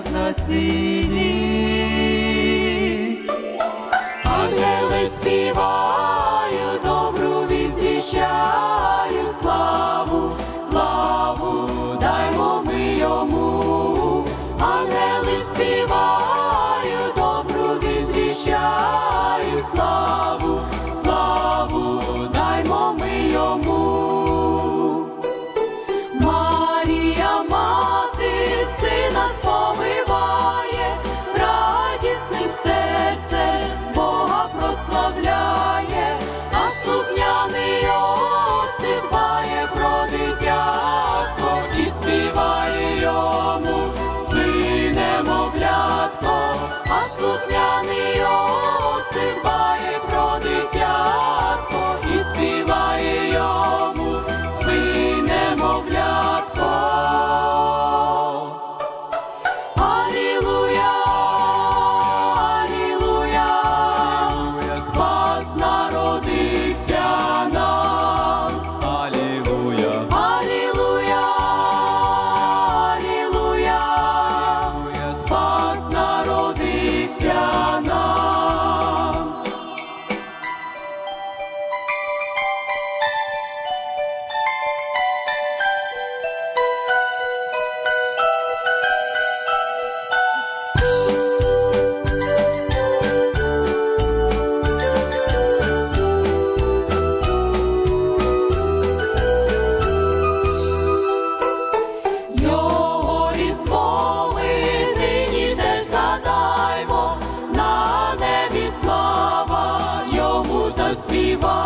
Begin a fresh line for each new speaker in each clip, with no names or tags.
яслях на сіні.
Ангели співають, йому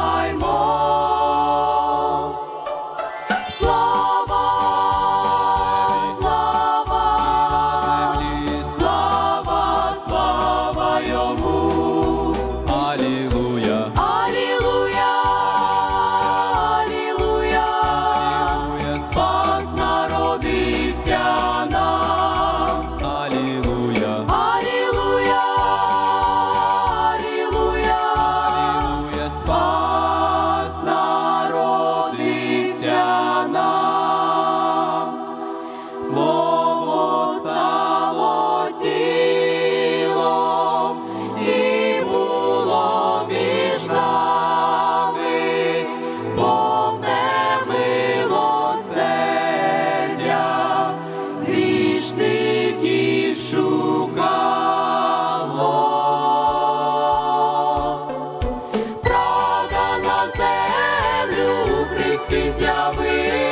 Христі з'явилась,